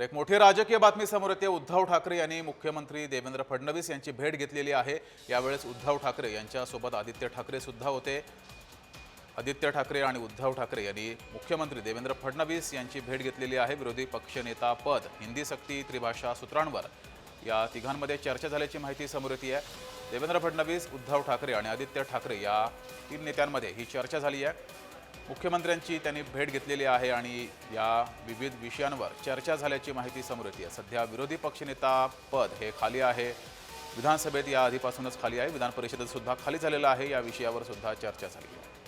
तर एक मोठी राजकीय बातमी समोर येते. उद्धव ठाकरे यांनी मुख्यमंत्री देवेंद्र फडणवीस यांची भेट घेतलेली आहे. यावेळेस उद्धव ठाकरे यांच्यासोबत आदित्य ठाकरे सुद्धा होते. आदित्य ठाकरे आणि उद्धव ठाकरे यांनी मुख्यमंत्री देवेंद्र फडणवीस यांची भेट घेतलेली आहे. विरोधी पक्षनेता पद हिंदी सक्ती त्रिभाषा सूत्रांवर. या तिघांमध्ये चर्चा झाल्याची माहिती समोर येते. आहे देवेंद्र फडणवीस उद्धव ठाकरे आणि आदित्य ठाकरे या तीन नेत्यांमध्ये ही चर्चा झाली आहे. मुख्यमंत्र्यांची त्यांनी भेट घेतलेली आहे आणि या विविध विषयांवर चर्चा झाल्याची माहिती समोर येते आहे. सध्या विरोधी पक्षनेता पद हे खाली आहे. विधानसभेत या आधीपासूनच खाली आहे. विधान परिषदेत सुद्धा खाली झालेलं आहे. या विषयावर सुद्धा चर्चा झाली आहे.